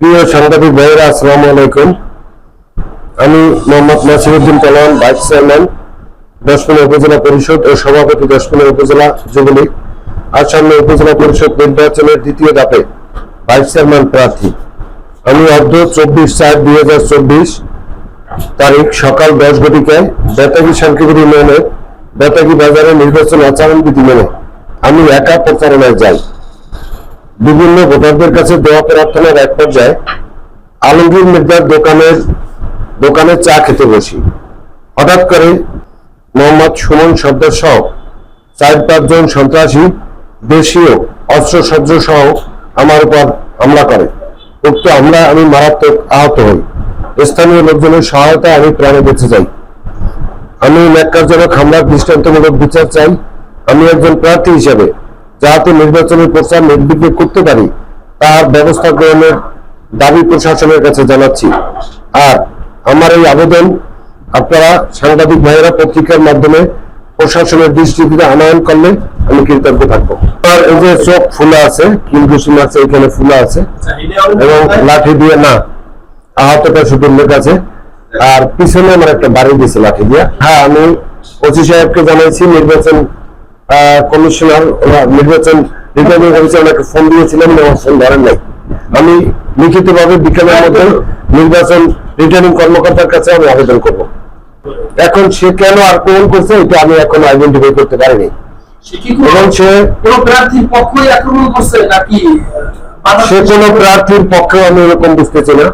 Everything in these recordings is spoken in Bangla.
প্রিয় সাংবাদিক ভাইয়েরা, আসসালামু আলাইকুম। আমি মোহাম্মদ নাসিরুদ্দিন পালোয়ান ভাইস চেয়ারম্যান দশমনা উপজেলা পরিষদ ও সভাপতি দশমনা উপজেলা যুবলীগ। আসামে উপজেলা পরিষদ নির্বাচনের দ্বিতীয় ধাপে ভাইস চেয়ারম্যান প্রার্থী। আমি অর্ধ চব্বিশ চার দুই হাজার চব্বিশ তারিখ সকাল দশ ঘটিকায় বেতাগি শান্তিপুর ইউনিয়নের বেতাগি বাজারে নির্বাচন আচরণ বিধি মেনে আমি একা প্রচারণায় যাই। বিভিন্ন ভোটারদের কাছে দেওয়া প্রার্থনার এক পর্যায়ে আলমগীর মির্জার দোকানের, দোকানে চা খেতে বসি। হঠাৎ করে মোহাম্মদ সুমন সর্দার সহ চার পাঁচজন সন্ত্রাসী দেশীয় অস্ত্রশস্ত্র সহ আমার উপর হামলা করে। উক্ত হামলা আমি মারাত্মক আহত হই। স্থানীয় লোকজনের সহায়তায় আমি প্রাণে বেঁচে যাই। আমি ন্যাক্কারজনক হামলার দৃষ্টান্তমূলক বিচার চাই। আমি একজন প্রার্থী হিসেবে যাহাতে নির্বাচনের প্রচার নির্বিঘ্নে করতে পারি, তার ব্যবস্থা গ্রহণের দাবি প্রশাসনের কাছে জানাচ্ছি। আর আমার এই আবেদন আপনারা সাংবাদিক ভাইয়েরা পত্রিকার মাধ্যমে প্রশাসনের দৃষ্টিতে আনয়ন করলে আমি কৃতজ্ঞ থাকব। আর এই যে চোখ ফুলা আছে কিলঘুষি আছে, এখানে ফুলা আছে, এবং লাঠি দিয়ে, না আহতটা শুধু উল্লেখ আছে। আর পিছনে আমার একটা বাড়ি দিয়েছে লাঠি দিয়ে। হ্যাঁ আমি ওসি সাহেবকে জানাইছি, নির্বাচন কমিশনার নির্বাচন রিটার্নিং অফিসে ওনাকে ফোন দিয়েছিলাম আমার ফোন ধরেন নাই। আমি লিখিত ভাবে বিকেলের মধ্যে নির্বাচন রিটার্নিং কর্মকর্তার কাছে আমি আবেদন করব। এখন সে কেন আক্রমণ করছে এটা আমি এখন আইডেন্টিফাই করতে পারিনি। সে এবং কোনো সে কোনো প্রার্থীর পক্ষই আক্রমণ করছে নাকি সে কোনো প্রার্থীর পক্ষে আমি এরকম বুঝতেছি না।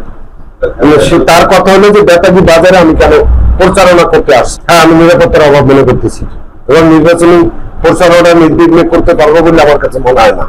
সে তার কথা হলো যে বেতাগি বাজারে আমি কেন প্রচারণা করতে আসছি। হ্যাঁ আমি নিরাপত্তার অভাব মনে করতেছি। এবং নির্বাচনী প্রচারণা নির্বিঘ্নে করতে পারব বলে আমার কাছে মনে হয় না।